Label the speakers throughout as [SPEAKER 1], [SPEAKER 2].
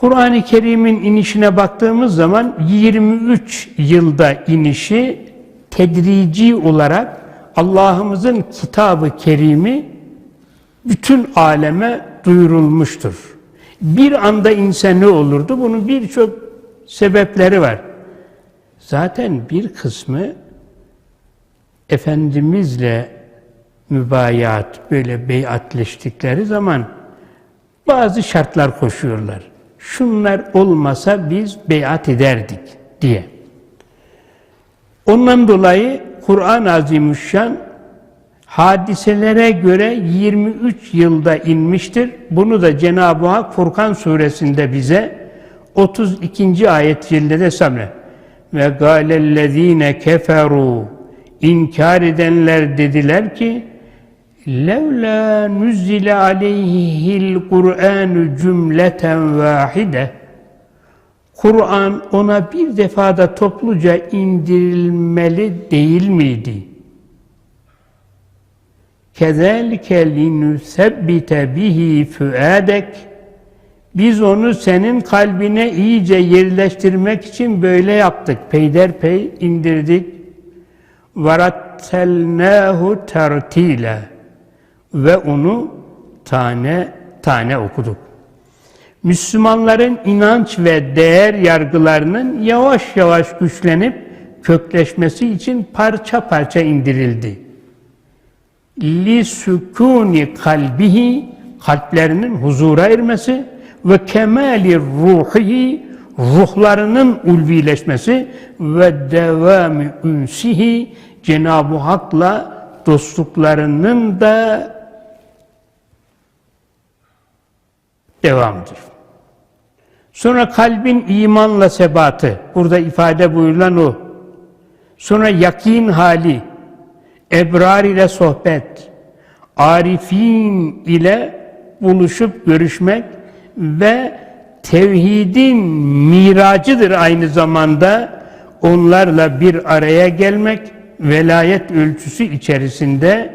[SPEAKER 1] Kur'an-ı Kerim'in inişine baktığımız zaman 23 yılda inişi tedrici olarak Allah'ımızın kitabı kerimi bütün aleme duyurulmuştur. Bir anda inse ne olurdu? Bunun birçok sebepleri var. Zaten bir kısmı Efendimizle mübayat, böyle beyatleştikleri zaman bazı şartlar koşuyorlar. Şunlar olmasa biz beyat ederdik diye. Ondan dolayı Kur'an-ı Azimüşşan hadiselere göre 23 yılda inmiştir. Bunu da Cenab-ı Hak Furkan suresinde bize 32. ayet cildede sabret. Ve gâlellezîne keferû inkar edenler dediler ki Levla nuzile aleyhil Kur'an cümleten vahide Kur'an ona bir defada topluca indirilmeli değil miydi? Kezelike linusebbite bihi füadek Biz onu senin kalbine iyice yerleştirmek için böyle yaptık. Peyderpey indirdik. Varattelnahu tertile. Ve onu tane tane okuduk. Müslümanların inanç ve değer yargılarının yavaş yavaş güçlenip kökleşmesi için parça parça indirildi. Li sükuni kalbihi kalplerinin huzura ermesi ve kemali ruhihi ruhlarının ulvileşmesi ve devamı ünsihi Cenab-ı Hak'la dostluklarının da devamıdır. Sonra kalbin imanla sebatı, burada ifade buyurulan o. Sonra yakin hali, ebrar ile sohbet, arifin ile buluşup görüşmek ve tevhidin miracıdır aynı zamanda onlarla bir araya gelmek, velayet ölçüsü içerisinde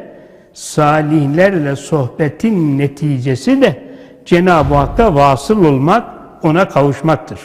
[SPEAKER 1] salihlerle sohbetin neticesi de Cenab-ı Hakk'a vasıl olmak, ona kavuşmaktır.